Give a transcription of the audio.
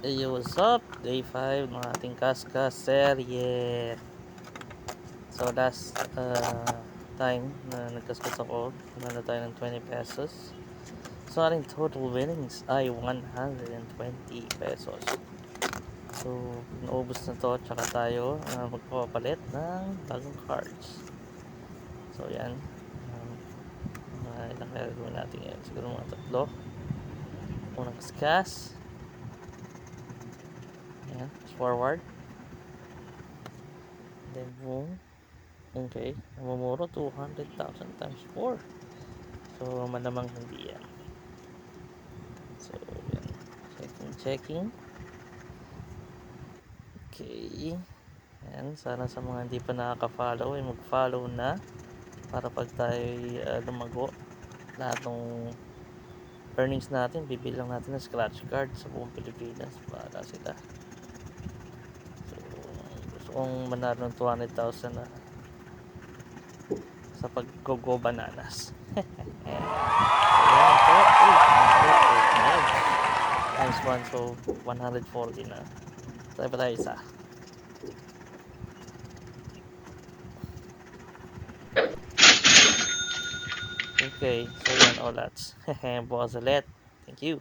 Hey, what's up? Day 5 ng ating Kaska serye. So, last uh, time na nagkaskas ako, nanalo tayo ng 20 pesos. So, ating total winnings ay 120 pesos. So, naubos na to, tsaka tayo uh, magpapalit ng bagong cards. So, yan. Um, mga ilang kaya gawin natin yan. Siguro mga tatlo. Unang kaskas. Forward. Then boom. Okay, namumuro 200,000 times 4. So, malamang hindi yan. So, yan. Checking, checking. Okay. Ayan, sana sa mga hindi pa nakaka-follow, ay mag-follow na para pag tayo uh, lumago, lahat ng earnings natin, bibilang natin ng scratch card sa buong Pilipinas para sila. Gusto kong manalo ng 200,000 na sa pag-go bananas. Ayan. 108. Times 1, so 140 na. Try pa tayo isa. Okay, so yan all that's. Bukas ulit. Thank you.